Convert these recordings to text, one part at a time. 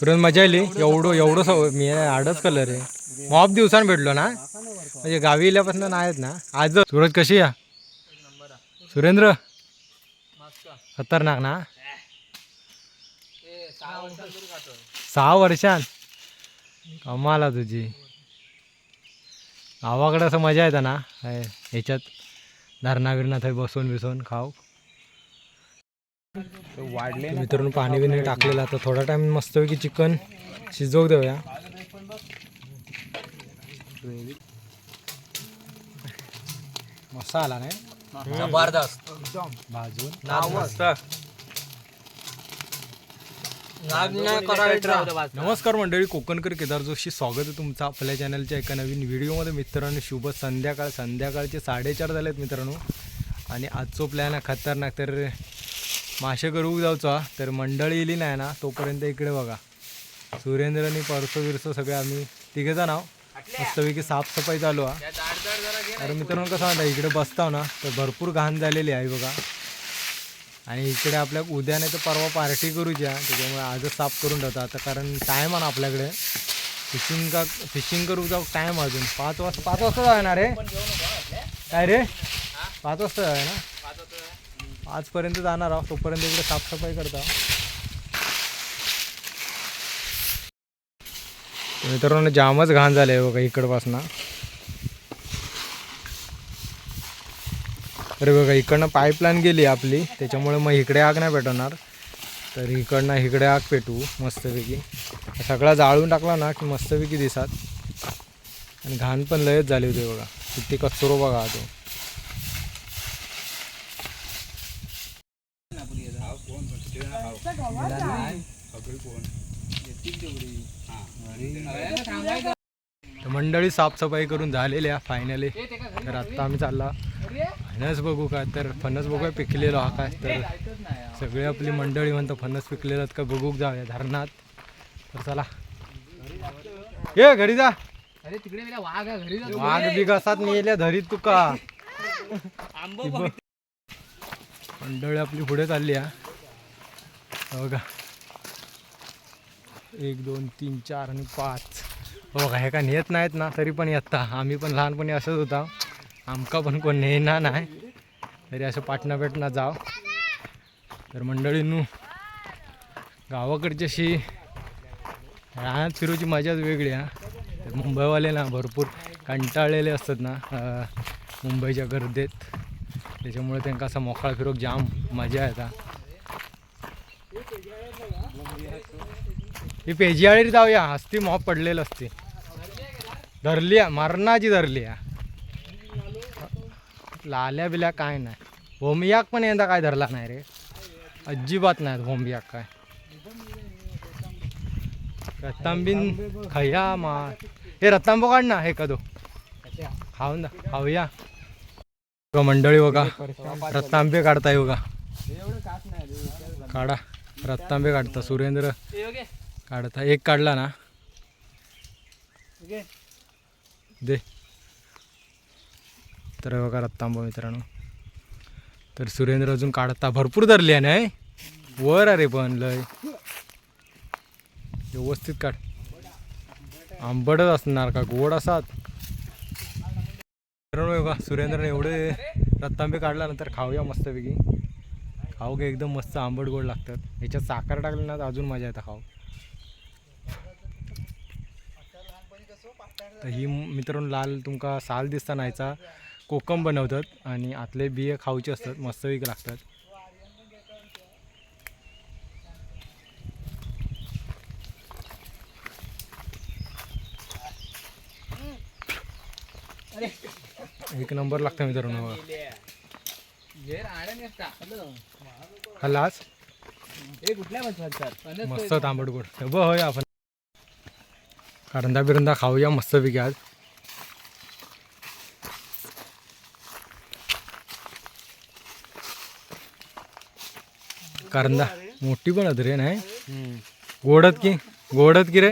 तुरंत मजा आली. एवढं एवढं सव मी आडच कलर आहे. मॉप दिवसान भेटलो ना. म्हणजे गावी इल्यापासून नाही आहेत ना. आज सूरज कशी या सुरेंद्र? खतरनाक ना? सहा वर्षान कमाला तुझी. गावाकडे असं मजा येतं ना. ह्याच्यात धरणा बिरणा थंय बसून बिसून खाऊ. वाढले मित्रांनो पाणी बिणी टाकलेलं. आता थोडा टाइम मस्तपैकी चिकन शिजवू देऊया. मसाला नाही? जबरदस्त. भाजून. मस्त. नाग नाही करायचा. नमस्कार मंडळी कोकणकर केदार जोशी स्वागत आहे तुमचं आपल्या चॅनलच्या एका नवीन व्हिडिओमध्ये मित्रांनो शुभ संध्याकाळ. संध्याकाळचे साडेचार झालेत मित्रांनो. आणि आजचो प्लॅन आहे खतरनाक. तर मासे करू जाऊचा तर मंडळी येली नाही ना तोपर्यंत इकडे बघा. सुरेंद्र आणि परसो बिरसो सगळे आम्ही तिघेचा नाव मस्तपैकी साफसफाई चालू आहे तर मित्रांनो कसं म्हणता इकडे बसताव हो ना तर भरपूर घाण झालेली आहे बघा. आणि इकडे आपल्या उद्या नाही तर परवा पार्टी करूच्या त्याच्यामुळे आजच साफ करून ठेवतो आता कारण टाईम आहे ना आपल्याकडे. फिशिंग का फिशिंग करू जाऊ टाईम अजून. पाच वाजता पाच वाजता जाणार रे काय रे? पाच वाजता जाऊ ना? आजपर्यंत जाणार आहोत तोपर्यंत इकडे साफसफाई करता मित्रांनो जामच घाण झाले आहे बघा इकडपासनं. अरे बघा इकडनं पाईपलाईन गेली आपली त्याच्यामुळे मग इकडे आग नाही पेटवणार. तर इकडनं इकडे आग पेटवू मस्तपैकी. सगळा जाळून टाकला ना की मस्तपैकी दिसात. आणि घाण पण लयच झाली होती बघा. किती कचरो बघा तो तर मंडळी साफसफाई करून झालेली आहे फायनली तर आत्ता आम्ही चालला. फणस बघू काय तर. फणस बघूया पिकलेलो हा काय तर. सगळे आपली मंडळी म्हणतो फणस पिकलेलं का बघूक जाऊया धरणात. तर चला. ये घरी जा. अरे तिकडे वाघ घरी नेल्या धरीत तुका मंडळी आपली पुढे चालली हा हो. बघा. एक दोन तीन चार आणि पाच. बघा हे का नेत नाहीत ना तरी पण येता. आम्ही पण लहानपणी असंच होता. आमका पण कोण नेणार नाही. तरी असं पाटणा पेटणा जाव. तर मंडळींनू गावाकडची अशी राहण्यात फिरूची मजाच वेगळी आहे तर मुंबईवाले ना भरपूर कंटाळलेले असतात ना मुंबईच्या गर्देत. त्याच्यामुळे त्यांना असा मोकळा फिरोक जाम मजा येता. ही पेजियाळी जाऊया. हस्ती मॉप पडलेलं असते. धरली आहे, मरणाची धरली आहे. लाल्या बिल्या काय नाही. भोमियाक पण यंदा काय धरला नाही रे. अजिबात नाही भोमियाक काय. रत्तांबीन खया मा. हे रत्तांबो काढ ना हे कदो. खाऊन दा खाऊया. मंडळी बघा. रत्तांबे काढताय बघा. काढा. रत्तांबे काढता सुरेंद्र. काढता एक काढला ना. दे. तर बघा रत्तांबा मित्रांनो. तर सुरेंद्र अजून काढता भरपूर धरली आहे नाही वर अरे पण लय. व्यवस्थित काढ. आंबटच असणार का? गोड असात. मित्रांनो बघा सुरेंद्रने एवढे रत्तांबे काढल्यानंतर खाऊया मस्तपैकी. खाऊ गे एकदम मस्त आंबट गोड लागतात. याच्यात साखर टाकली ना तर अजून मजा येतं खाऊ. तर ही मित्रांनो लाल तुमका साल दिसता नाहीचा कोकम बनवतात आणि आतले बिये खाऊचे असतात मस्तपैकी लागतात. एक नंबर लागतं मित्रांनो खाल्लास मस्त तांबट गोड हे बघ होय आपण. करंदा बिरंदा खाऊया मस्तपैकी आज. करंदा मोठी पण होत रे नाही गोडत की गोडत की रे?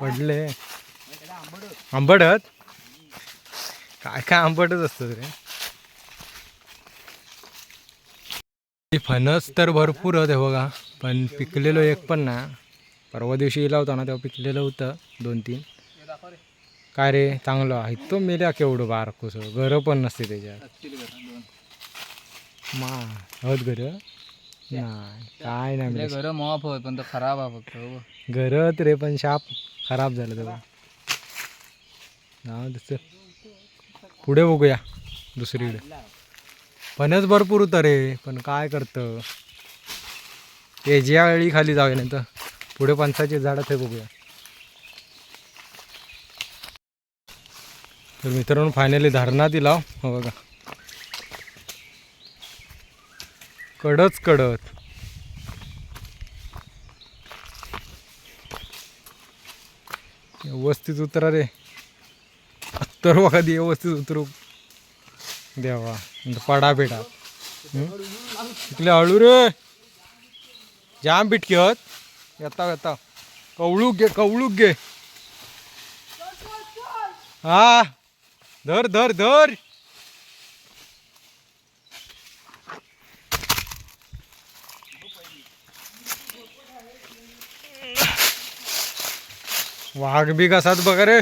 पडले. आंबटत काय काय आंबटच असतं रे? फणस तर भरपूर होते बघा. पण पिकलेलो एक पण ना. परवा दिवशी इला होता ना तेव्हा पिकलेलं होतं दोन तीन. काय रे चांगलं आहे. तो मेल्या केवढं बारकोस घरं पण नसते त्याच्यात. मा हत घर? नाही काय नाही. घर मॉप होत पण तो खराब आहे फक्त हो. घरत रे पण शाप खराब झालं तेव्हा. दे चल. पुढे बघूया दुसरीकडे. फणस भरपूर होतं रे पण काय करतं? तेजिया वेळी खाली जाऊया नाही तर. पुढे पणसाचे झाडं ते बघूया. तर मित्रांनो फायनली धरणा दिला हो. हो. बघा. कडच कडत. व्यवस्थित उतरा रे. तर कधी व्यवस्थित उतरू. देवा पडा पेटा इकडे हळू रे. जाम बिटकी हत येता येता। कवळूक घे कवळूक घे। हा। धर धर धर। वाघ बी कसात बघा रे।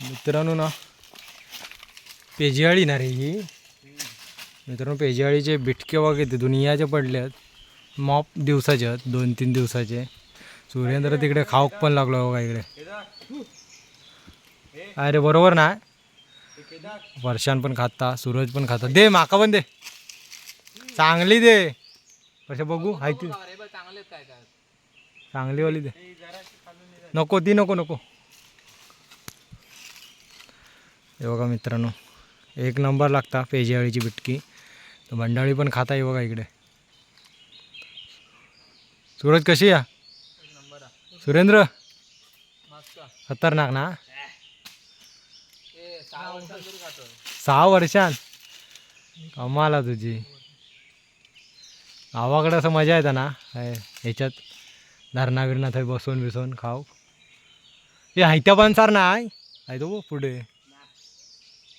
मित्रांनो ना पेजियाळी ना रे ही। मित्रांनो पेजाळीचे बिटके वगैरे दुनियाचे पडले आहेत मॉप दिवसाचे आहेत दोन तीन दिवसाचे. सुरेंद्र तिकडे खाऊक पण लागलो बघा इकडे. अरे बरोबर ना? वर्षान पण खाता सूरज पण खाता. दे माका पण दे. चांगली दे. कशा बघू हाय ती. चांगलीवाली दे. नको ती नको नको. हे बघा मित्रांनो एक नंबर लागता पेजियाळीची बिटकी. तर मंडळी पण खाता आहे बघा इकडे. सूरज कशी या सुरेंद्र? खतरनाक ना? सहा वर्षान कमाला तुझी. गावाकडे असं मजा येतं ना? ह्याच्यात धरणा बिरणा थंय बसून बिसून खाऊ. हे हायत्या पण सार नाही. आहे तो पुढे.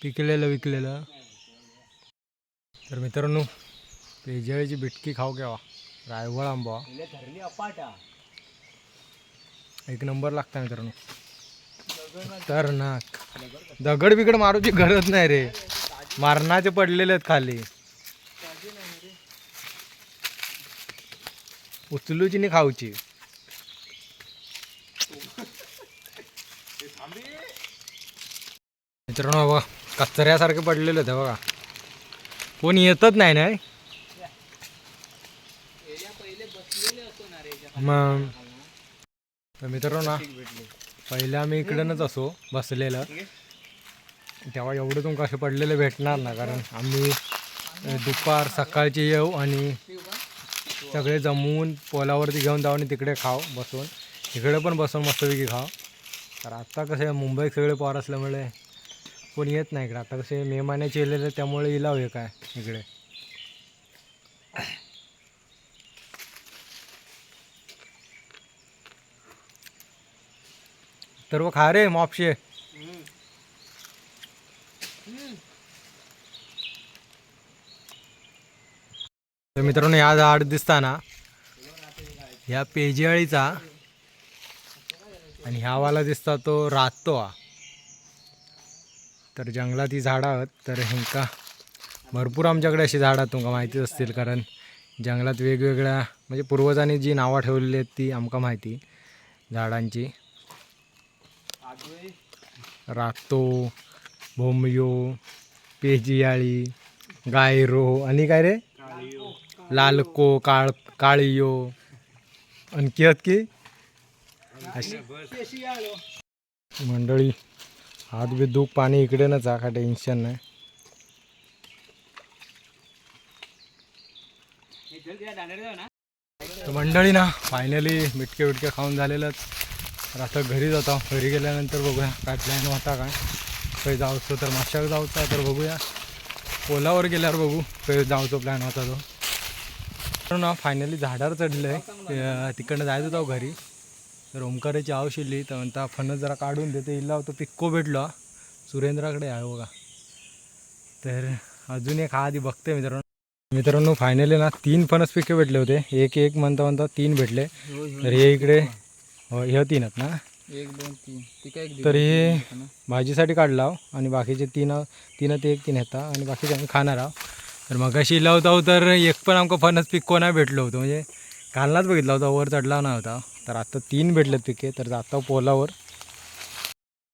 पिकलेलं विकलेलं. तर मित्रांनो पेजळीची बिटकी खाऊ केव्हा रायवळ आंबा. एक नंबर लागता मित्रांनो. खतरनाक. दगड बिगड मारूची गरज नाही रे. मारणाचे पडलेले आहेत खाली. उचलूची नाही खाऊची. मित्रांनो बघा कचऱ्यासारखे पडलेले आहेत बघा. कोण येतच नाही ना? मग. तर मित्रांनो ना पहिले आम्ही इकडनंच असो बसलेलं. तेव्हा एवढं तुमका असे पडलेले भेटणार ना कारण आम्ही दुपार सकाळचे येऊ आणि सगळे जमवून पोलावरती घेऊन जाऊ आणि तिकडे खाऊ बसून. इकडे पण बसून मस्तपैकी खाव तर आत्ता कसं आहे मुंबईत सगळे पोर असल्यामुळे कोण येत नाही इकडे. आता कसे मे महिन्याचे येलेले त्यामुळे इलाव आहे काय इकडे. तर व खा रे मॉपशे. तर मित्रांनो या झाड दिसताना ह्या पेजियाळीचा आणि ह्या वाला दिसता तो रातो हा तर जंगलात ही झाडं आहेत तर ह्यांका भरपूर आमच्याकडे अशी झाडं आहेत तुमका माहितीच असतील कारण जंगलात वेगवेगळ्या म्हणजे पूर्वजांनी जी नावं ठेवलेली आहेत ती आमका माहिती झाडांची. रातो भोमयो पेजियाळी गायरो आणि काय रे? लालको काळ काळियो आणखी आहेत की? अशी. मंडळी हात बी दूक पाणी इकडे ना जा का टेन्शन नाही. तर मंडळी ना फायनली मिटके बिटके खाऊन झालेलंच. तर आता घरी जातो घरी गेल्यानंतर बघूया काय प्लॅन होता काय. काही जाऊचं तर माशाक जाऊचा तर बघूया. ओलावर गेल्यावर बघू काही जाऊचो प्लॅन होता तो. ना फायनली झाडावर चढलं आहे तिकडनं जायचं होतं घरी. तर ओंकाराची आव शिरली तर म्हणता फणस जरा काढून देते. इल्ला होतं पिक्को भेटलो. सुरेंद्राकडे आहे बघा. तर अजून एक हा आधी बघते मित्रांनो. मित्रांनो फायनली ना तीन फणस पिके भेटले होते. एक एक म्हणता म्हणता तीन भेटले. तर हे इकडे हो, हे तीन आहेत ना? एक दोन तीन. ती तर हे भाजीसाठी काढला आहो आणि बाकीचे तीन तीन ते एक तीन येतात आणि बाकीचे आम्ही खाणार आहोत. तर मगाशी लावता हो तर एक पण आमका फणस पिको नाही भेटलो होतं. म्हणजे कालनाच बघितला होता वर चढला नव्हता होता. तर आता तीन भेटलेत पिके तर जाता पोलावर.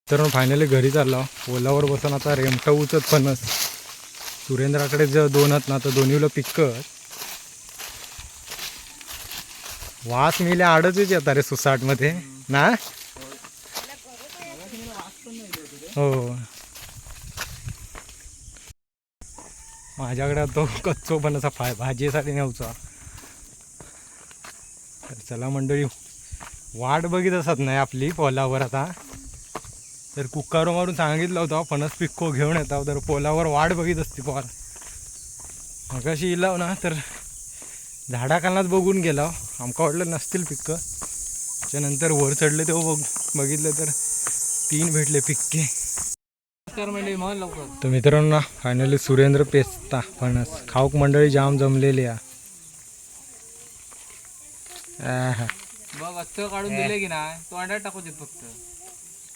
तर मग फायनली घरी चाललो. पोलावर बसून आता रेमटा उचत फणस सुरेंद्राकडे जर दोन आहेत ना तर दोन्हीला पिकत वास मिले आडच येतात रे सुसाटमध्ये. ना? हो. माझ्याकडे तो कच्चो पण असा भाजीसाठी न्यावचा चला मंडळी वाट बघित असत नाही आपली पोलावर आता. तर कुक्कारो मारून सांगितलं होतं फणस पिक्को घेऊन येतो. तर पोलावर वाट बघित असते पोर. मगाशी इलाव ना तर झाडाखानाच बघून गेला. आमका वाटलं नसतील पिक्क. त्याच्यानंतर वर चढले तेव्हा बघ बघितलं तर तीन भेटले पिक्के. तर मित्रांनो फायनली सुरेंद्र पेचता फणस. खाऊक मंडळी जाम जमलेली आहा, बघ अत्तर काढून दिले की नाही तोंडात टाकू देत फक्त.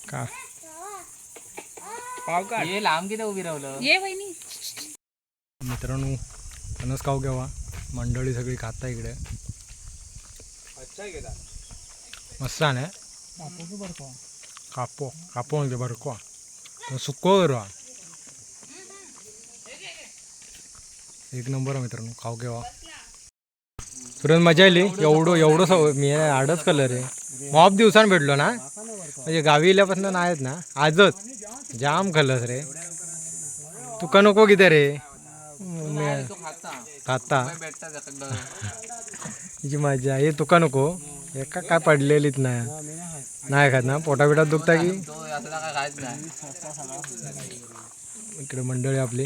का? पाव का ये लांब किती उभी राहिलं? ये वहिनी. मित्रांनो फणस खाऊ घ्यावा मंडळी सगळी खाता इकडे. मस्त आहे ना? कापो कापो म्हणजे बरको तो सुको करू. हा. एक नंबर आहे मित्रांनो खाऊ घ्यावा सुरेंद्र मजा आली. एवढं एवढं सव मी आडच कलर आहे. मॉप दिवसान भेटलो ना. म्हणजे गावी इल्यापासून नाही आहेत ना. आजच. जाम कलर रे. तुका नको किती रे? खाता खाता हिची मजा हे तुका नको. एका काय पडलेलीच नाही नाही खात ना. पोटा बिटात दुखता की? इकडे मंडळी आपली.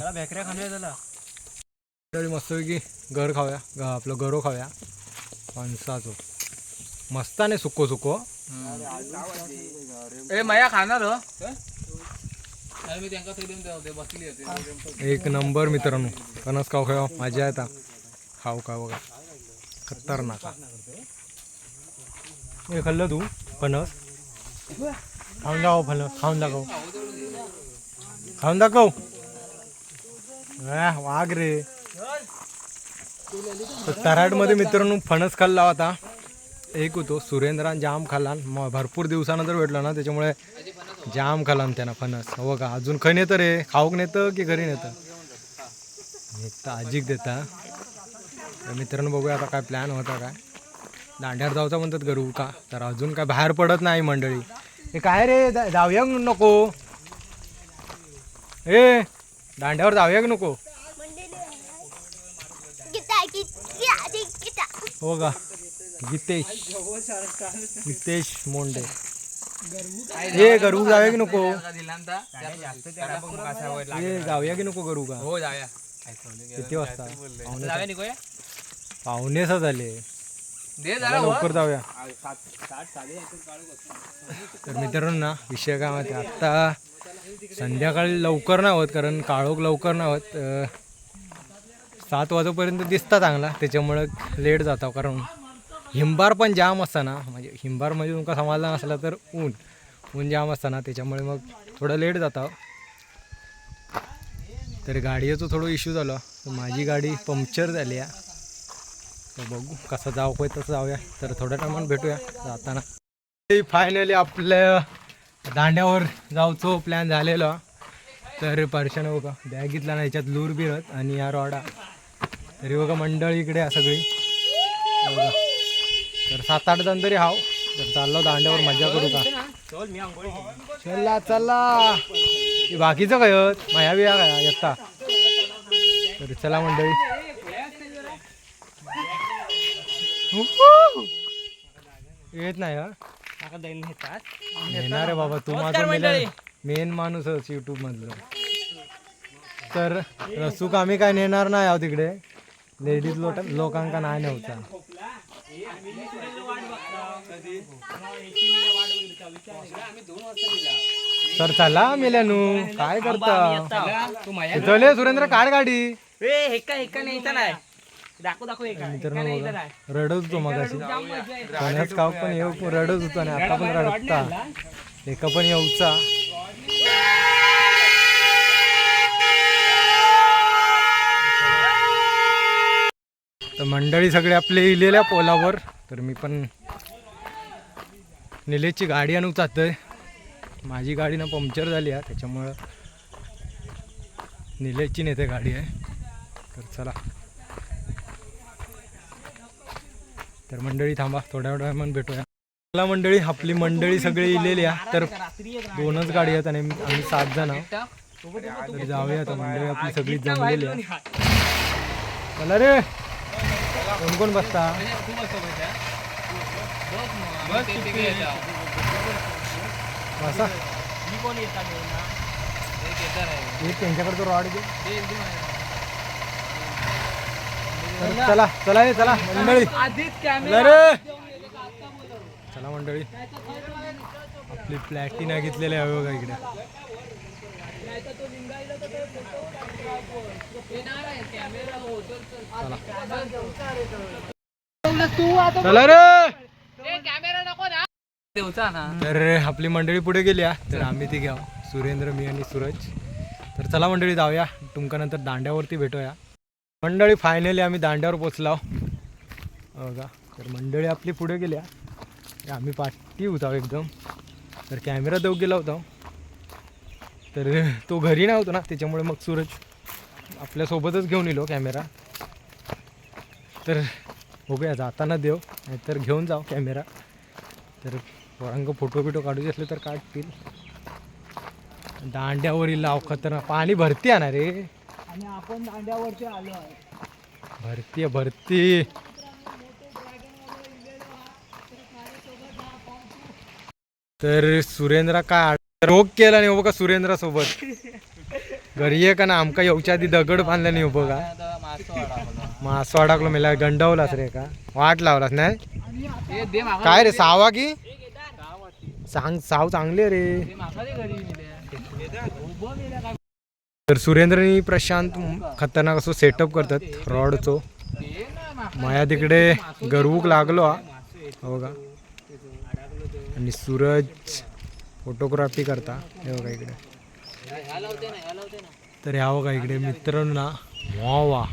मंडळी मस्तपैकी घर खाऊया. ग- आपलं गरो खाऊया. फणसाचो मस्ताने सुको सुको ए मया खाणार हो? नाही, मी त्यांना देऊन ठेवते बसली होते एक नंबर मित्रांनो. फणस खाऊ खाऊ मजा येता खाऊ का बघा. खतरनाक. हा. खाल्लं तू फणस? खाऊन दाखव फणस. खाऊन दाखव. खाऊन दाखव. वाघ रे. तर तराडमध्ये मित्रांनो फणस खाल्ला होता. एक होतो सुरेंद्रान जाम खाल्ला मग भरपूर दिवसानंतर भेटला ना त्याच्यामुळे जाम खाल्ला त्यानं फणस. हो का अजून खै नेतं रे? खाऊक नेतं की घरी नेतं? नेतं आजीक देता. मित्रांनो बघूया आता काय प्लॅन होता काय. दांड्यावर जाऊचा म्हणतात गरू का तर अजून काय बाहेर पडत नाही मंडळी. हे काय रे जाऊया नको. ए दांड्यावर जाऊया नको? हो का गीतेश गीतेश मोंडे ए गरू जाऊया. की नको ए जाऊया की नको गरू का हो जाऊया. किती वाजता? पावणे सहा झाले दे चला जरा लवकर जाऊया. तर मित्रांनो ना विषय काय माहिती? आत्ता संध्याकाळी लवकर नाही होत कारण काळोख लवकर नाही होत सात वाजेपर्यंत दिसता चांगला. त्याच्यामुळे लेट जाता कारण हिंबार पण जाम असता ना म्हणजे हिंबार म्हणजे तुमका समजला नसला तर ऊन ऊन जाम असताना त्याच्यामुळे मग थोडं लेट जाता. तर गाडीचा थोडं इश्यू झाला. माझी गाडी पंक्चर झाली आहे. तर बघू कसं जाऊ होय तसं जाऊया. तर थोड्या टायमात भेटूया जाताना. फायनली आपल्या दांड्यावर जाऊचो प्लॅन झालेला. तर परशाने बघा बॅग घेतला ना याच्यात लूर बिरत आणि या रॉडा. तरी बघा मंडळी इकडे आहे सगळी. बघा. तर सात आठ जण तरी हाव. तर चाललो दांड्यावर मजा करू का? चला चला. बाकीचं काय होत? माया बिया काय? येता तर चला मंडळी. येत नाही येणार आहे बाबा तू माझा मेन माणूसच युट्यूब मधलं. तर रसूक आम्ही काय नेणार नाही आहोत तिकडे. लेडीज लोट लोकांका नाही नव्हता सर चला मेल्यानू काय करता? चले सुरेंद्र काढ गाडी. रडत होतो मग अशी पाण्याच काव पण येऊ रडत होतो आणि आता पण रडता. एका पण येऊचा. तर मंडळी सगळे आपले इलेल्या पोलावर. तर मी पण निलेशची गाडी आणू जातोय. माझी गाडी ना पंक्चर झाली आहे त्याच्यामुळं निलेशची नेते गाडी आहे. तर चला. तर मंडळी थांबा थोड्या वेळामध्ये भेटूया. मला मंडळी आपली मंडळी सगळी इलेली आहे. तर दोनच गाडी आहेत आणि आम्ही सात जण आहोत. तर जाऊया आता मंडळी आपली सगळी जमलेली आहे. चला रे! कोण कोण बसता बस त्यांच्याकडे तो रॉड घे. तर चला चला ये चला मंडळी. चला मंडळी. आपली प्लॅटिना घेतलेली आहे बघा इकडे. चला. रे! देवचा ना. तर आपली मंडळी पुढे गेली हा. तर आम्ही ती घ्या सुरेंद्र मी आणि सूरज. तर चला मंडळी जाऊया. तुमका नंतर दांड्यावरती भेटूया. मंडळी फायनली आम्ही दांड्यावर पोचलो बघा तर मंडळी आपली पुढे गेल्या आम्ही पाठी होता एकदम. तर कॅमेरा देऊ गेला होता. तर तो घरी नाही होतो ना त्याच्यामुळे मग सूरज आपल्यासोबतच घेऊन येलो कॅमेरा. तर बघूया जाताना देव नाहीतर घेऊन जाऊ कॅमेरा. तर पोरांग फोटो बिटो काढूचे असले तर काढतील. दांड्यावरील लाव खतरनाक. पाणी भरती ना रे. आणि आपण दांड्यावरती आलो भरती आहे भरती. तर सुरेंद्र काय रोग केला नाही हो बघा सुरेंद्र सोबत घरी ये का ना आमका येऊच्या आधी दगड बांधला नाही हो बघा. आता मासं मला. अडकलो मेला गंडावलास रे का? वाट लावलास नाही? काय रे सावा की? सांग साव चांगली आहे रे. तर सुरेंद्र आणि तर सुरेंद्रनी प्रशांत खतरनाक असो सेटअप करतात रॉडचो. माया तिकडे गरवूक लागलो हा. हो का आणि सूरज. फोटोग्राफी करता. हे बघा इकडे. तर ह्या बघा इकडे मित्रांनो. ना वा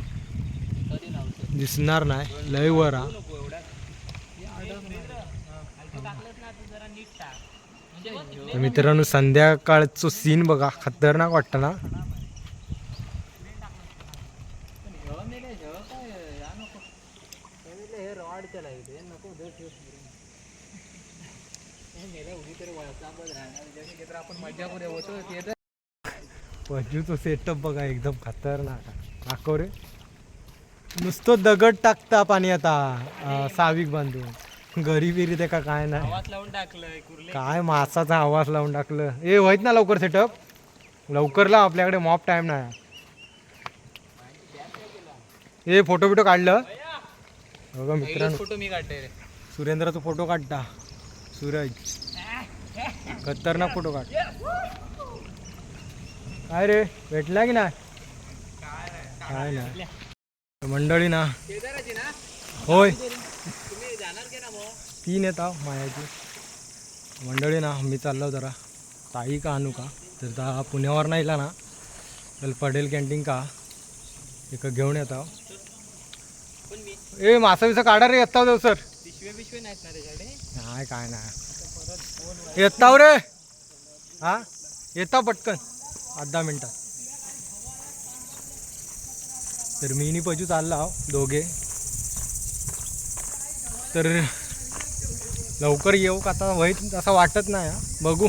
दिसणार नाही. लय वर हा. मित्रांनो संध्याकाळचं सीन बघा. खतरनाक वाटतं ना. आपण मजा करूया होतो. ते तर पजूचं सेटअप बघा एकदम खतरनाक. दाखव रे. नुसतं दगड टाकता पाणी आता साविक बांधून घरी बिरी ते काय नाही? हात लावून कुर्ले काय मासाचा आवाज लावून टाकलं. ए होईत ना लवकर सेटअप लवकर लाव आपल्याकडे मॉप टाइम नाही. ए फोटो बिटो काढलं? बघा मित्रांनो. फोटो मी काढते रे. सुरेंद्राचा फोटो काढता. सूरज. खतरनाक फोटो काढ. काय रे भेटला की नाही? काय नाही. मंडळी ना होय. तीन येत मायाची. मंडळी ना मी चाललो जरा. ताई का आणू का? तर ता पुण्यावर नाही ना. तर पडेल कॅन्टीन का? एक घेऊन येत. ए मासा बिसा काढा रे येता देव सर. ना नाही काय नाही. येताव रे. हा? येता पटकन. आठ दहा मिनिटात. तर मी नी पजू चालला आहो दोघे. तर लवकर येऊ का आता? वय असं वाटत नाही हा. बघू.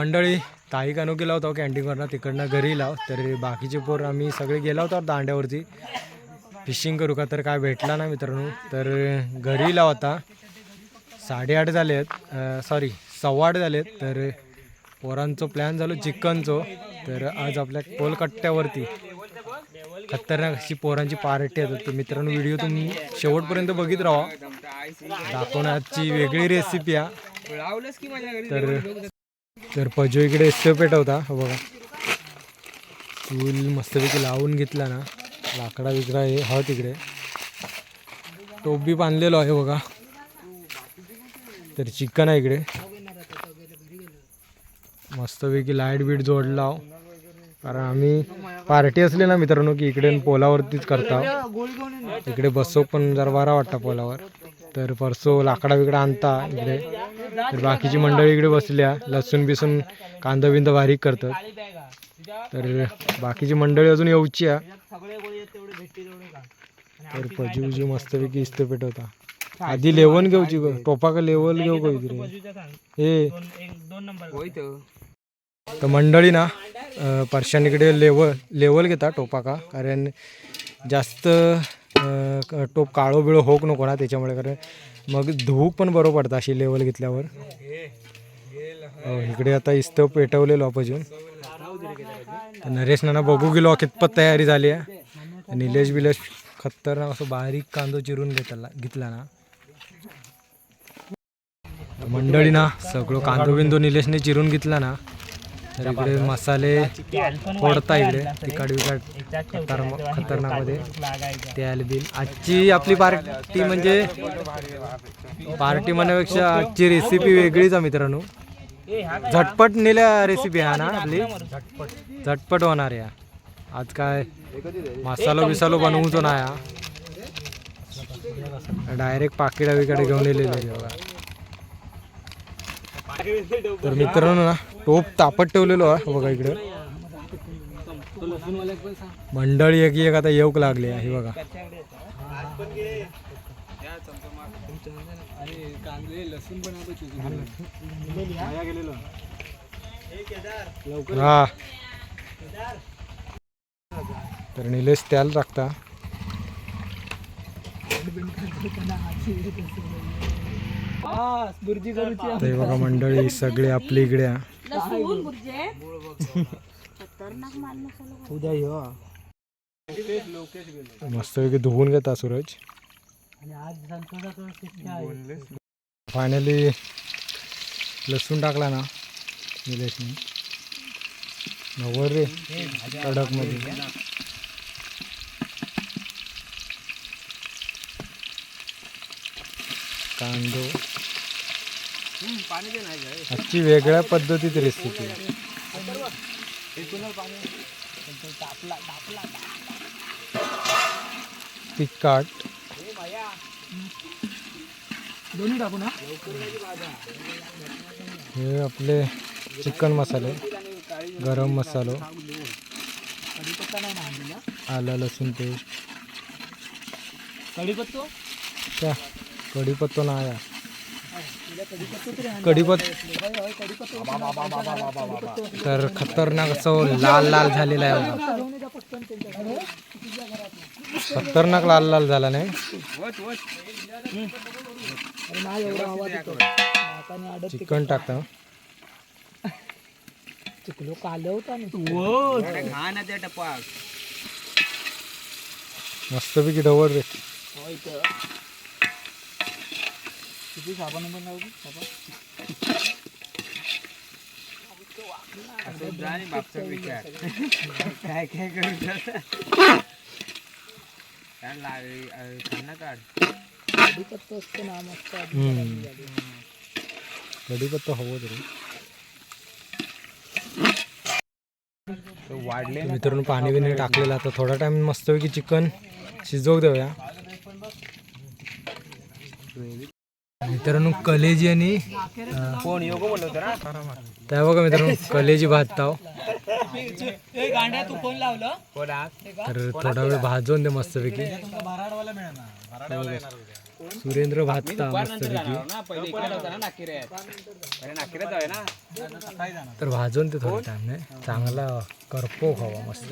मंडळी ताई कानो गेला होता कॅन्टीनवरनं तिकडनं घरी लाव तर बाकीचे पोर आम्ही सगळे गेला होता दांड्यावरती. फिशिंग करू का तर काय भेटला ना मित्रांनो. तर घरी लाव आता साडेआठ झाले आहेत. सॉरी सव्वा आठ झाले आहेत. तर पोरांचो प्लॅन झालो चिकनचं तर आज आपल्या कोलकट्ट्यावरती खतरनाक अशी पोरांची पार्टी येतात तर मित्रांनो व्हिडिओ तुम्ही शेवटपर्यंत बघित राहा. दाखवण्याची वेगळी रेसिपी आहे. तर तर पजो इकडे एसटीओ पेटवता हो बघा. चूल मस्तपैकी लावून घेतला ना. लाकडा विकडा हे ह तिकडे टोप बी बांधलेलो आहे हो बघा. तर चिकन आहे इकडे. मस्तपैकी लाइट बीट जोडला. कारण आम्ही पार्टी असली ना मित्रांनो की इकडे पोलावरतीच करता. इकडे बसो पण जरा बरा वाटता पोलावर. तर परसो लाकडा बिकडा आणता इकडे. तर बाकीची मंडळी इकडे बसल्या लसूण बिसून कांदा बिंदा बारीक करतात. तर बाकीची मंडळी अजून येऊची आहे तर पजी उजी मस्तपैकी इस्त पेटवता. आधी लेवल घेऊची टोपा का लेवल घेऊ का इकडे हे तर मंडळी ना परशांकडे इकडे लेवल लेवल घेता टोपा का कारण जास्त टोप काळो बिळो होक नको ना त्याच्यामुळे कारण मग धूक पण बरोबर पडतं अशी लेवल घेतल्यावर. हो, इकडे आता इस्तव पेटवलेलो आपण तर नरेश नाना बघू गेलो कितपत तयारी झाली आहे. निलेश बिलेश खतरनाक असं बारीक कांदो चिरून घेतला घेतला ना. मंडळी ना सगळं कांदो बिंदो निलेशने चिरून घेतला ना. तर इकडे मसाले फोडता इकडे तिकड विकट खतर खतरनाकमध्ये तेल बिल. आजची आपली पार्टी म्हणजे पार्टी म्हणण्यापेक्षा आजची रेसिपी वेगळीच आहे मित्रांनो. झटपट नेल्या रेसिपी आहे ना आपली. झटपट होणार आहे आज काय मसालो बिसालो बनवूचो या. डायरेक्ट पाकिडा विकडे घेऊन येलेले बघा. तर मित्रांनो ना टोप तापत ठेवलेलो आहे बघा इकडे. मंडळी एक एक आता येऊक लागली आहे हे बघा. हा. तर निलेश त्याला टाकता. हे बघा मंडळी सगळे आपली इकडे आहे. लसूण बुर्जे खतरनाक माल मसाला उद्या येऊ मस्तपैकी धुवून घेता सूरज. आणि आज संतोषाचं शिक्षा आहे. फायनली लसूण टाकला ना निलेशने. नवर रे कडकमध्ये कांदो. आजची वेगळ्या पद्धतीत रेसिपी तिखट. दोन्ही टाकू ना हे आपले चिकन मसाले गरम मसालो आलं लसूण पेस्ट. कढीपत्तो? कढीपत्तो नाही आहे. कढीपत्त तर खतरनाक असं लाल लाल झालेला आहे बघा. खतरनाक लाल लाल झाला नाही. चिकन टाकता. चुकलो काल होता ना. घाण आहे त्या टपाक मस्तपैकी डवळ रे किती साबण पण लावू बापचा विचार. काय काय करू खाना काढ कढीपत्ता असतो ना मस्त हम्म. कढीपत्ता हवं तरी वाढले मित्रांनो पाणी बिणी टाकलेलं आता. थोडा टाइम मस्तपैकी चिकन शिजवू देऊया. मित्रांनो कलेजी आणि त्या बघा मित्रांनो कलेजी भात ताव तर थोडा वेळ भाजून दे मस्तपैकी. सुरेंद्र भाजता मस्तपैकी. तर भाजून ते थोडं टाइम नाही चांगला करपो खावा मस्त.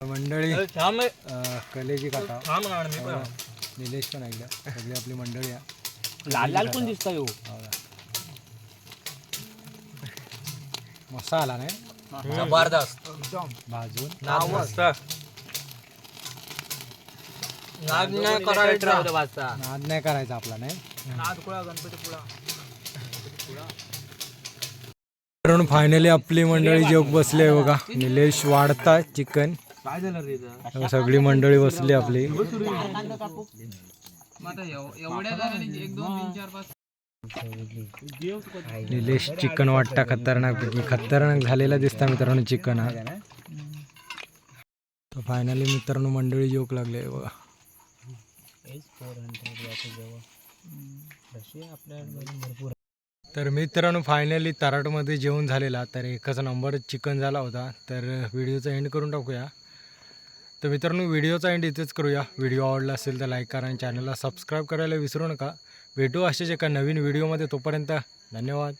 मंडळी अं, कलेजी काटा निलेश पण ऐकलं सगळी आपली मंडळी आहे लाल लाल कोण दिसतोय हो? मसाला नाही? जबरदस्त. भाजून. मस्त. नाद नाही करायचा. नाद नाही करायचा आपला नाही? मित्रांनो फायनली आपली मंडळी जेव बसली बघा. निलेश वाढता चिकन. काय झालं रे सगळी मंडळी बसली आपली. निलेश चिकन वाटता खतरनाक पैकी. खतरनाक झालेला दिसता मित्रांनो चिकन हा. तर फायनली मित्रांनो मंडळी जेवक लागले बघा. तर मित्रांनो फायनली तराटमध्ये जेवण झालेला. तर एकच नंबर चिकन झाला होता. तर व्हिडिओचा एंड करून टाकूया. तर मित्रांनो व्हिडिओचा एंड इथेच करूया. व्हिडिओ आवडला असेल तर लाईक करा आणि चॅनलला सबस्क्राईब करायला विसरू नका. भेटू असेच एका नवीन व्हिडिओमध्ये तोपर्यंत धन्यवाद.